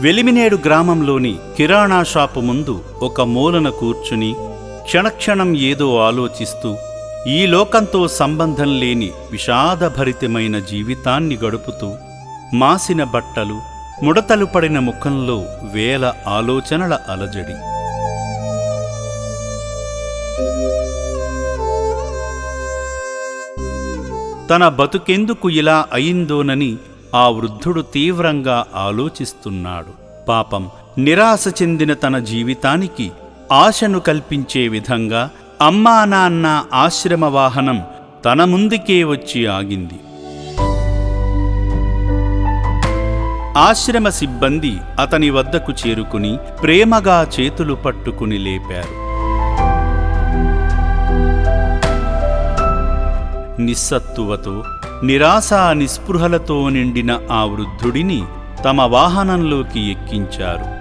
వెలిమినేడు గ్రామంలోని కిరాణా షాపు ముందు ఒక మూలన కూర్చుని క్షణక్షణం ఏదో ఆలోచిస్తూ ఈ లోకంతో సంబంధం లేని విషాదభరితమైన జీవితాన్ని గడుపుతూ మాసిన బట్టలు ముడతలు పడిన ముఖంలో వేల ఆలోచనల అలజడి. తన బతుకెందుకు ఇలా అయిందోనని ఆ వృద్ధుడు తీవ్రంగా ఆలోచిస్తున్నాడు. పాపం నిరాశ చెందిన తన జీవితానికి ఆశను కల్పించే విధంగా అమ్మా నాన్న ఆశ్రమ వాహనం తన ముందుకే వచ్చి ఆగింది. ఆశ్రమ సిబ్బంది అతని వద్దకు చేరుకుని ప్రేమగా చేతులు పట్టుకుని లేపారు. నిస్సత్తువతో నిరాశా నిస్పృహలతో నిండిన ఆ వృద్ధుడిని తమ వాహనంలోకి ఎక్కించారు.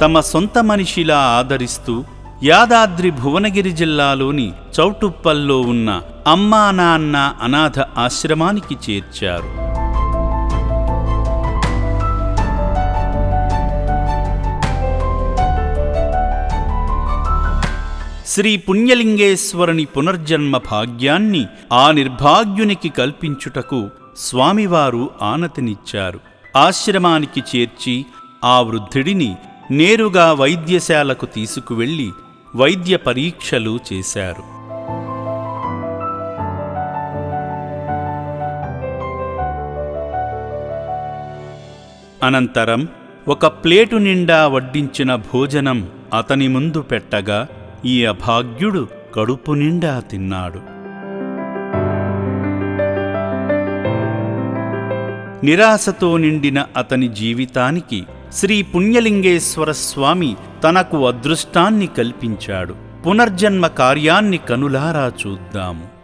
తమ సొంత మనిషిలా ఆదరిస్తూ యాదాద్రి భువనగిరి జిల్లాలోని చౌటుప్పల్లో ఉన్న అమ్మా నాన్న అనాథ ఆశ్రమానికి చేర్చారు. శ్రీ పుణ్యలింగేశ్వరుని పునర్జన్మ భాగ్యాన్ని ఆ నిర్భాగ్యునికి కల్పించుటకు స్వామివారు ఆనతినిచ్చారు. ఆశ్రమానికి చేర్చి ఆ వృద్ధుడిని నేరుగా వైద్యశాలకు తీసుకువెళ్ళి వైద్య పరీక్షలు చేశారు. అనంతరం ఒక ప్లేటు నిండా వడ్డించిన భోజనం అతని ముందు పెట్టగా ఈ అభాగ్యుడు కడుపు నిండా తిన్నాడు. నిరాశతో నిండిన అతని జీవితానికి శ్రీ పుణ్యలింగేశ్వర స్వామి తనకు అదృష్టాన్ని కల్పించాడు. పునర్జన్మ కార్యాన్ని కనులారా చూద్దాము.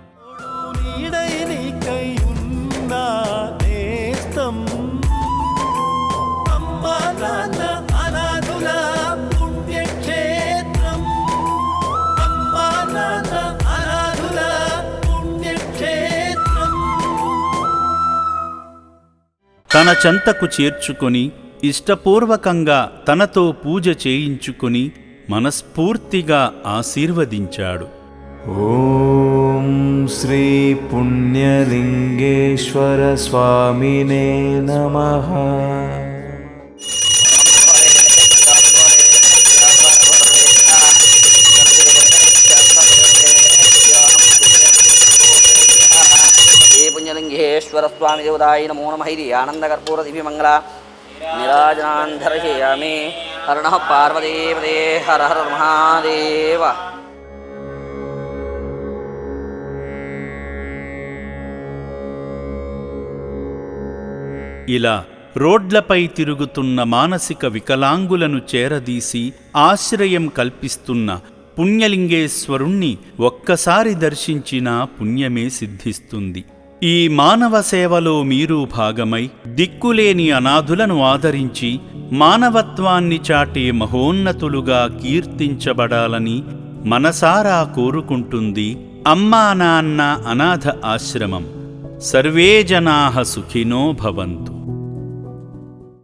తన చెంతకు చేర్చుకొని ఇష్టపూర్వకంగా తనతో పూజ చేయించుకొని మనస్ఫూర్తిగా ఆశీర్వదించాడు. ఓం శ్రీ పుణ్యలింగేశ్వర స్వామినే నమః. పుణ్యలింగేశ్వర స్వామి దేవదాయ నమో నమ ఇది ఆనందకర్పూర దివ్యమంగళ నిరాజనాంధరయామి హరణ పార్వదేవదే హర హర మహాదేవ ఇలా రోడ్లపై తిరుగుతున్న మానసిక వికలాంగులను చేరదీసి ఆశ్రయం కల్పిస్తున్న పుణ్యలింగేశ్వరుణ్ణి ఒక్కసారి దర్శించినా పుణ్యమే సిద్ధిస్తుంది. ఈ మానవ సేవలో మీరు భాగమై దిక్కులేని అనాథులను ఆదరించి మానవత్వాన్ని చాటే మహోన్నతులుగా కీర్తించబడాలని మనసారా కోరుకుంటుంది అమ్మా నాన్న అనాథ ఆశ్రమం. సర్వే జనా సుఖినో భవంతు.